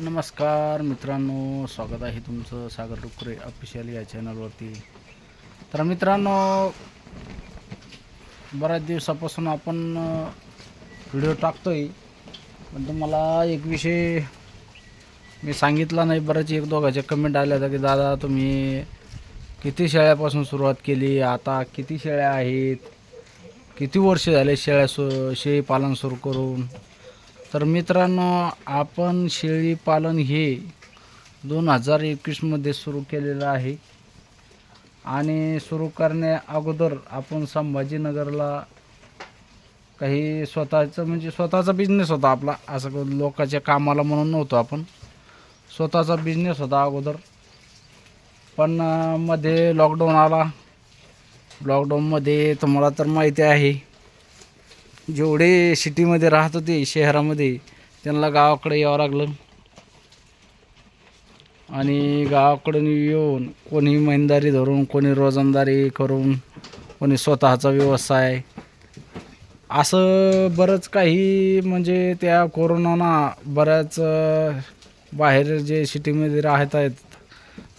नमस्कार मित्रांनो स्वागत आहे तुमचं सागर डुकरे ऑफिशियल या चॅनलवरती तर मित्रांनो बऱ्याच दिवसापासून आपण व्हिडिओ टाकतोय. पण तुम्हाला एक विषय मी सांगितला नाही बऱ्याच एक दोघांच्या कमेंट आल्या होत्या की दादा तुम्ही किती शेळ्यापासून सुरुवात केली? आता किती शेळ्या आहेत? किती वर्ष झाले शेळ्या सु शेळी पालन सुरू करून? तर मित्रांनो आपण शेळी पालन हे दोन हजार एकवीसमध्ये सुरू केलेलं आहे. आणि सुरू करण्या अगोदर आपण संभाजीनगरला काही स्वतःचं म्हणजे स्वतःचा बिझनेस होता आपला. असं लोकांच्या कामाला म्हणून नव्हतो आपण. स्वतःचा बिझनेस होता अगोदर. पण मध्ये लॉकडाऊन आला. लॉकडाऊनमध्ये तुम्हाला तर माहिती आहे. जेवढे सिटीमध्ये राहत होते शहरामध्ये त्यांना गावाकडे यावं लागलं. आणि गावाकडून येऊन कोणी महिनदारी धरून कोणी रोजंदारी करून कोणी स्वतःचा व्यवसाय. असं बरंच काही म्हणजे त्या कोरोनाना बऱ्याच बाहेर जे सिटीमध्ये राहत आहेत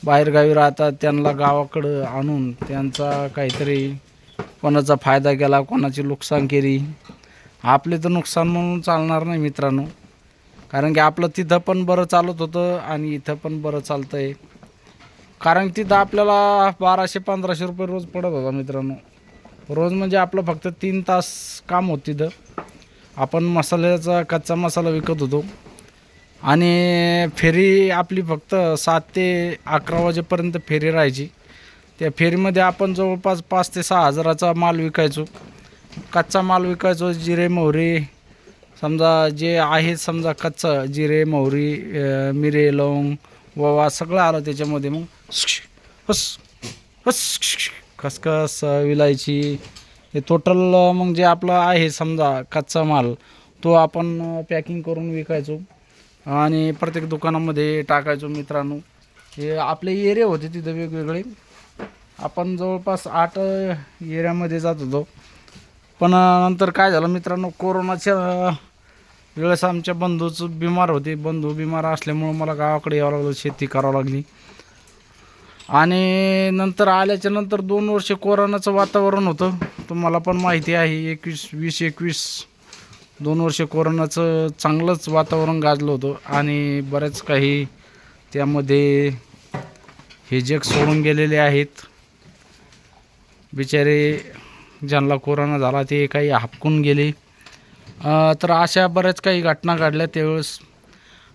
बाहेरगावी राहतात त्यांना गावाकडं आणून त्यांचा काहीतरी कोणाचा फायदा केला कोणाची नुकसान केली. आपले तर नुकसान म्हणून चालणार नाही मित्रांनो. कारण की आपलं तिथं पण बरं चालत होतं आणि इथं पण बरं चालतं आहे कारण तिथं आपल्याला बाराशे पंधराशे रुपये रोज पडत होता मित्रांनो. रोज म्हणजे आपलं फक्त तीन तास काम होत तिथं. आपण मसाल्याचा कच्चा मसाला विकत होतो. आणि फेरी आपली फक्त सात ते अकरा वाजेपर्यंत फेरी राहायची. त्या फेरीमध्ये आपण जवळपास पाच ते सहा हजाराचा माल विकायचो. कच्चा माल विकायचो जिरे मोहरी. समजा जे आहे समजा कच्चा जिरे मोहरी मिरे लवंग ववा सगळं आलं त्याच्यामध्ये. मग हस हस खसखस विलायची. हे टोटल मग जे आपलं आहे समजा कच्चा माल तो आपण पॅकिंग करून विकायचो. आणि प्रत्येक दुकानामध्ये टाकायचो मित्रांनो. हे आपले एरिया होते तिथं वेगवेगळे. आपण जवळपास आठ एरियामध्ये जात होतो. पण नंतर काय झालं मित्रांनो कोरोनाच्या वेळेस आमच्या बंधूच बिमार होते. बंधू बिमार असल्यामुळं मला गावाकडे यावं लागलं शेती करावं लागली. आणि नंतर आल्याच्यानंतर दोन वर्ष कोरोनाचं वातावरण होतं. तुम्हाला पण माहिती आहे एकवीस वीस एकवीस दोन वर्ष कोरोनाचं चांगलंच वातावरण गाजलं होतं. आणि बरेच काही त्यामध्ये हे जग सोडून गेलेले आहेत. बिचारे ज्यांना कोरोना झाला ते काही हापकून गेले. तर अशा बऱ्याच काही घटना घडल्या त्यावेळेस.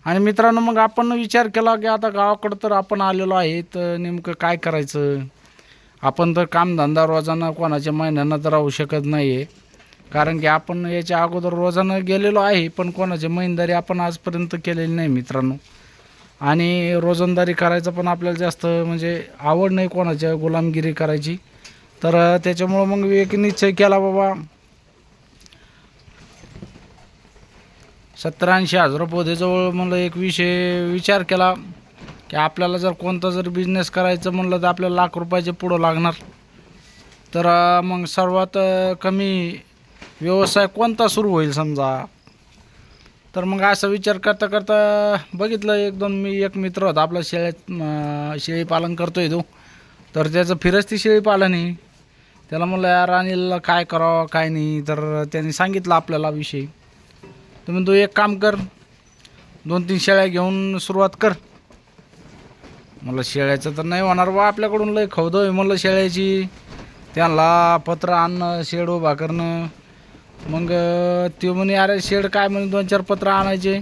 आणि मित्रांनो मग आपण विचार केला की आता गावाकडं तर आपण आलेलो आहे तर नेमकं काय करायचं? आपण तर कामधंदा रोजानं कोणाच्या महिन्यानं तर राहू शकत नाही आहे कारण की आपण याच्या अगोदर रोजानं गेलेलो आहे पण कोणाची महिनदारी आपण आजपर्यंत केलेली नाही मित्रांनो. आणि रोजंदारी करायचं पण आपल्याला जास्त म्हणजे आवड नाही कोणाच्या गुलामगिरी करायची. तर त्याच्यामुळं मग एक निश्चय केला बाबा. सत्तर ऐंशी हजार पोधेजवळ म्हणलं एक विषय विचार केला की आपल्याला जर कोणता जर बिझनेस करायचं म्हणलं तर आपल्याला लाख रुपयाचे पुढं लागणार. तर मग सर्वात कमी व्यवसाय कोणता सुरू होईल समजा? तर मग असा विचार करता करता बघितलं एक दोन मी एक मित्र होता आपला शेळ्यात शेळीपालन करतोय तो. तर त्याचं फिरस्ती शेळीपालन आहे त्याला म्हणलं यार अनिल काय करावं काय नाही. तर त्यांनी सांगितलं आपल्याला विषय. तर म्हणतो एक काम कर दोन तीन शेळ्या घेऊन सुरुवात कर. मला शेळ्याचं तर नाही होणार बा आपल्याकडून लय खवदो आहे. म्हणलं शेळ्याची त्यांना पत्र आणणं शेड उभा करणं. मग ते म्हणे अरे शेड काय म्हणे दोन चार पत्र आणायचे.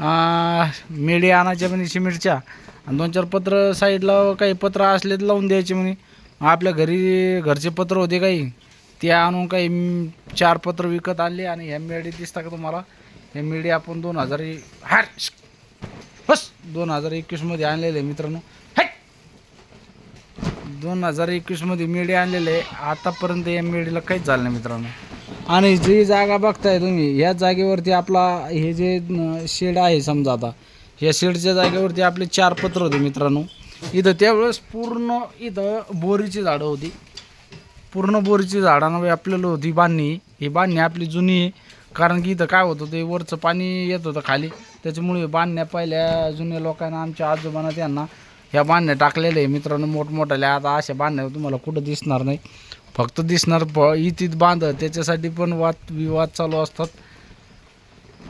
मेढे मेडी म्हणे सिमेंटच्या आणि दोन चार पत्र साईडला काही पत्र असले तर लावून द्यायचे म्हणे. आपल्या घरी घरचे पत्र होते काही ते आणून काही चार पत्र विकत आणले आणि ह्या मेडी दिसता का तुम्हाला? हे मेडी आपण दोन हजार हार बस! दोन हजार एकवीसमध्ये आणलेले आहे मित्रांनो. दोन हजार एकवीसमध्ये मेडी आणलेले आहे. आतापर्यंत या मेडीला काहीच झालं नाही मित्रांनो. आणि जी जागा बघताय तुम्ही या जागेवरती आपला हे जे शेड आहे समजा आता या शेडच्या जागेवरती आपले चार पत्र होते मित्रांनो. इथं त्यावेळेस पूर्ण इथं बोरीची झाडं होती. पूर्ण बोरीची झाडांना व्यापलेलं होती बांधणी. ही बांधणी आपली जुनी आहे. कारण की इथं काय होतं ते वरचं पाणी येत होतं खाली. त्याच्यामुळे बांधण्या पहिल्या जुन्या लोकांना आमच्या आजोबांना त्यांना ह्या बांधण्या टाकलेल्या आहे. मित्रांनो मोठमोठ्याल्या आता अशा बांधण्या तुम्हाला कुठं दिसणार नाही. फक्त दिसणार प इथीत बांध. त्याच्यासाठी पण वाद विवाद चालू असतात.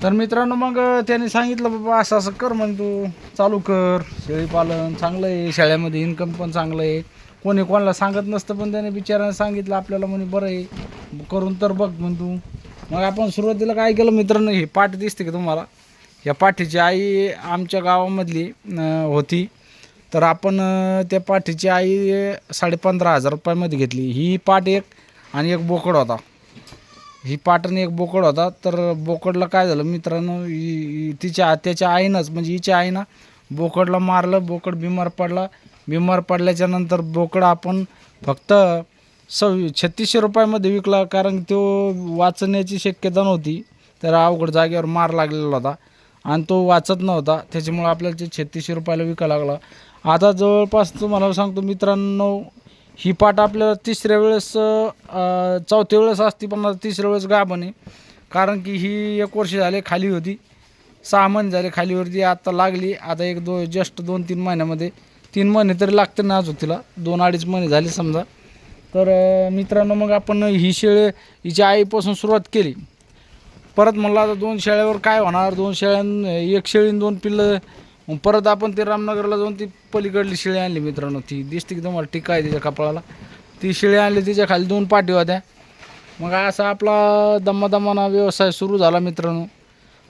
तर मित्रांनो मग त्याने सांगितलं बाबा असं असं कर मग तू. चालू कर. शेळीपालन चांगलं आहे. शेळ्यामध्ये इन्कम पण चांगलं आहे. कोणी कोणाला सांगत नसतं पण त्याने बिचाराने सांगितलं आपल्याला म्हणे बरं आहे. करून तर बघ म्हण तू. मग आपण सुरुवातीला काय केलं मित्रांनो ही पाठ दिसते का तुम्हाला? या पाठीची आई आमच्या गावामधली होती. तर आपण त्या पाठीची आई साडेपंधरा हजार रुपयामध्ये घेतली. ही पाठ एक आणि एक बोकड होता. ही पाटण एक बोकड होता. तर बोकडला काय झालं मित्रांनो हि- तिच्या त्याच्या आईनंच म्हणजे हिच्या आईनं बोकडला मारलं बोकड बिमार पडला. बिमार पडल्याच्या नंतर बोकड आपण फक्त सव्वी छत्तीसशे रुपयामध्ये विकला कारण तो वाचण्याची शक्यता नव्हती. तर अवघड जागेवर मार लागलेला होता. आणि तो वाचत नव्हता. त्याच्यामुळे आपल्याला ते छत्तीसशे रुपयाला विकायला लागला. आता जवळपास तुम्हाला सांगतो मित्रांनो ही पाठ आपल्याला तिसऱ्या वेळेस चौथ्या वेळेस असती पण आता तिसऱ्या वेळेस गाभण आहे. कारण की ही एक वर्ष झाले खाली होती. सहा महिने झाले खालीवरती आता लागली. आता एक दो जस्ट दोन तीन महिन्यामध्ये. तीन महिने तरी लागते ना अजून तिला. दोन अडीच महिने झाले समजा. तर मित्रांनो मग आपण ही शेळे हिच्या आईपासून सुरुवात केली. परत म्हणलं आता दोन शेळ्यावर काय होणार? दोन शेळ्यां एक शेळीन दोन पिल्लं मग परत आपण ते रामनगरला जाऊन ती पलीकडली शिळी आणली मित्रांनो. ती दिसते की तुम्हाला टिका आहे तिच्या कपाळाला. ती शेळी आणली तिच्या खाली दोन पाठी होत्या. मग असा आपला दमादमाना व्यवसाय सुरू झाला मित्रांनो.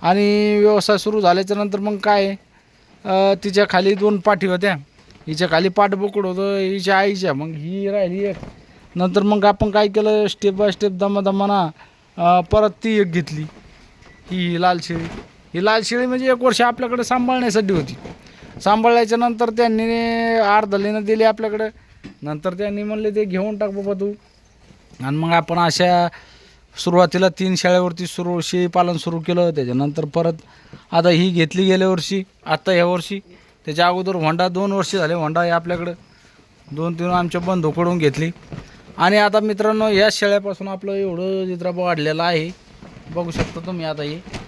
आणि व्यवसाय सुरू झाल्याच्यानंतर मग काय तिच्या खाली दोन पाठी होत्या. हिच्या खाली पाठ बोकड होतं हिच्या आईच्या. मग ही राहिली एक. नंतर मग आपण काय केलं स्टेप बाय स्टेप दमादमाना परत ती एक घेतली. ही लाल शेळी. ही लाल शेळी म्हणजे एक वर्ष आपल्याकडे सांभाळण्यासाठी होती. सांभाळल्याच्या नंतर त्यांनी अर्धलीनं दिली आपल्याकडे. नंतर त्यांनी म्हणले ते घेऊन टाक बाबा तू. आणि मग आपण अशा सुरुवातीला तीन शाळेवरती सुरू शेळी पालन सुरू केलं. त्याच्यानंतर परत आता ही घेतली गेल्या वर्षी आत्ता ह्या वर्षी. त्याच्या अगोदर होंडा दोन वर्ष झाले होंडा हे आपल्याकडं. दोन तीन आमच्या बंधूकडून घेतली. आणि आता मित्रांनो या शेळ्यापासून आपलं एवढं चित्र वाढलेलं आहे. बघू शकता तुम्ही आता हे.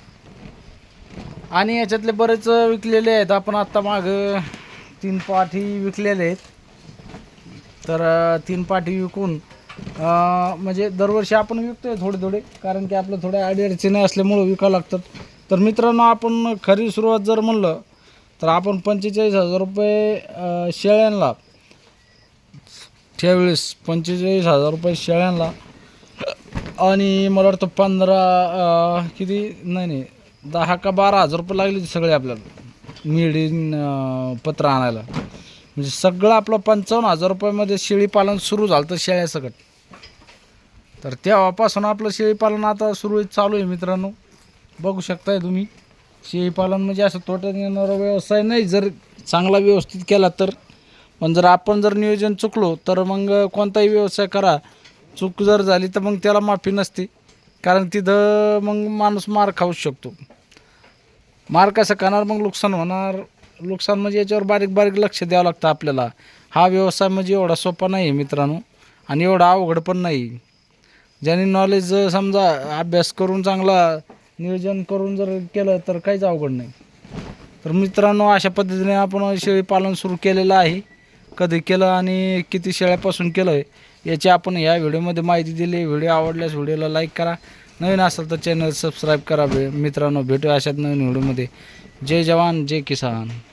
आणि याच्यातले बरेच विकलेले आहेत. आपण आत्ता माग तीन पाठी विकलेले आहेत. तर तीन पाठी विकून म्हणजे दरवर्षी आपण विकतो आहे थोडे थोडे कारण की आपलं थोड्या अडीअडचणी असल्यामुळं विकावं लागतात. तर मित्रांनो आपण खरी सुरुवात जर म्हणलं तर आपण पंचेचाळीस हजार रुपये शेळ्यांना त्यावेळेस पंचेचाळीस हजार रुपये शेळ्यांना. आणि मला वाटतं पंधरा किती? नाही नाही. दहा का बारा हजार रुपये लागले होते सगळे आपल्याला. मिळीन पत्र आणायला. म्हणजे सगळं आपलं पंचावन्न हजार रुपयामध्ये शेळीपालन सुरू झालं तर शेळ्यासकट तर तेव्हापासून आपलं शेळीपालन आता सुरू चालू आहे मित्रांनो. बघू शकताय तुम्ही. शेळीपालन म्हणजे असं तोट्यात येणारा व्यवसाय नाही जर चांगला व्यवस्थित केला तर. पण जर आपण जर नियोजन चुकलो तर मग कोणताही व्यवसाय करा. चूक जर झाली तर मग त्याला माफी नसते. कारण तिथं मग माणूस मार खाऊ शकतो. मार कसं करणार? मग नुकसान होणार. नुकसान म्हणजे याच्यावर बारीक बारीक लक्ष द्यावं लागतं आपल्याला. हा व्यवसाय म्हणजे एवढा सोपा नाही आहे मित्रांनो. आणि एवढा अवघड पण नाही. ज्यांनी नॉलेज समजा अभ्यास करून चांगला नियोजन करून जर केलं तर काहीच अवघड नाही. तर मित्रांनो अशा पद्धतीने आपण शेळी पालन सुरू केलेलं आहे. कधी केलं आणि किती शेळ्यापासून केलं आहे याची आपण या व्हिडिओमध्ये माहिती दिली. व्हिडिओ आवडल्यास व्हिडिओला लाईक करा. नवीन असेल तर चॅनल सबस्क्राईब करा भे- मित्रांनो भेटूया अशात नवीन व्हिडिओमध्ये जय जवान जय किसान.